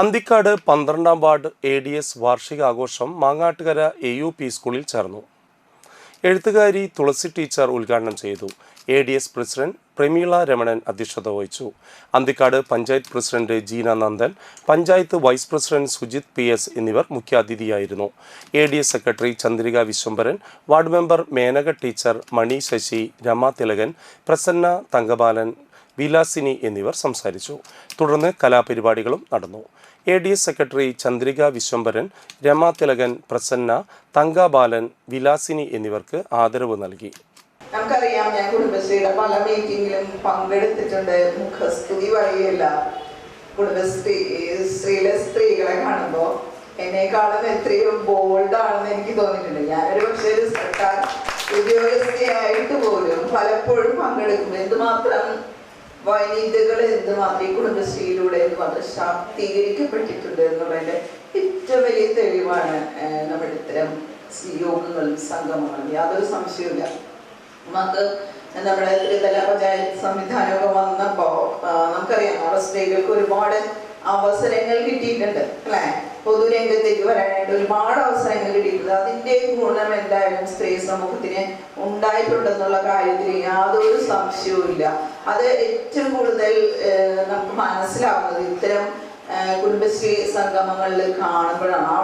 അന്തിക്കാട് പന്ത്രണ്ടാം ward A D S വാർഷികാഘോഷം Mangattukara A U P സ്കൂളിൽ ചേർന്നു. എഴുത്തുകാരി തുളസി ടീച്ചർ ഉദ്ഘാടനം ചെയ്തു. A D S president Prameela Ramanan അധ്യക്ഷത വഹിച്ചു. Anthikkad panchayat president Jeena Nandan panchayat vice president Sujith P S എന്നിവർ മുഖ്യാതിഥിയായിരുന്നു. A D S secretary Chandrika Viswambharan ward member Menaka teacher Mani Sasi Rama Thilakan Prasanna Thankabalan Vilasini എന്നിവർ സംസാരിച്ചു. തുടർന്ന് കലാപരിപാടികളും നടന്നു. A D S secretary Chandrika Viswambharan Rama Thilakan Prasanna Thankabalan Vilasini എന്നിവർക്ക് ആദരവ് നൽകി. നമുക്കറിയാം ഞാൻ കുടുംബശ്രീയുടെ പല മീറ്റിങ്ങിലും പങ്കെടുത്തിട്ടുണ്ട്. മുഖസ്തുതി വഴിയല്ല കുടുംബശ്രീ സ്ത്രീയിലെ സ്ത്രീകളെ കാണുമ്പോൾ എന്നെക്കാളും എത്രയോ ബോൾഡ് ആണെന്ന് എനിക്ക് തോന്നിയിട്ടുണ്ട്. ഞാനൊരു പക്ഷേ ഒരു സർക്കാർ ഉദ്യോഗസ്ഥയായിട്ട് പോലും പലപ്പോഴും പങ്കെടുക്കും എന്തുമാത്രം വനിതകൾ എന്തുമാത്രം ഈ കുടുംബശ്രീയിലൂടെ എന്തുമാത്രം ശാക്തീകരിക്കപ്പെട്ടിട്ടുണ്ട് എന്നുള്ളതിന്റെ ഏറ്റവും വലിയ തെളിവാണ് നമ്മുടെ ഇത്തരം യോഗങ്ങളും സംഗമങ്ങളും. യാതൊരു സംശയവുമില്ല. നമുക്ക് നമ്മുടെ ത്രിതല പഞ്ചായത്ത് സംവിധാനമൊക്കെ വന്നപ്പോ നമുക്കറിയാം അവസ്ഥകൾക്ക് ഒരുപാട് അവസരങ്ങൾ കിട്ടിയിട്ടുണ്ട് അല്ലെ? പൊതുരംഗത്തേക്ക് വരാനായിട്ട് ഒരുപാട് അവസരങ്ങൾ കിട്ടിയിട്ടുണ്ട്. അതിന്റെ ഗുണം എന്തായാലും സ്ത്രീ സമൂഹത്തിന് ഉണ്ടായിട്ടുണ്ടെന്നുള്ള കാര്യത്തിൽ യാതൊരു സംശയവും ഇല്ല. അത് ഏറ്റവും കൂടുതൽ നമുക്ക് മനസ്സിലാവുന്നത് ഇത്തരം കുടുംബശ്രീ സംഗമങ്ങളിൽ കാണുമ്പോഴാണ്.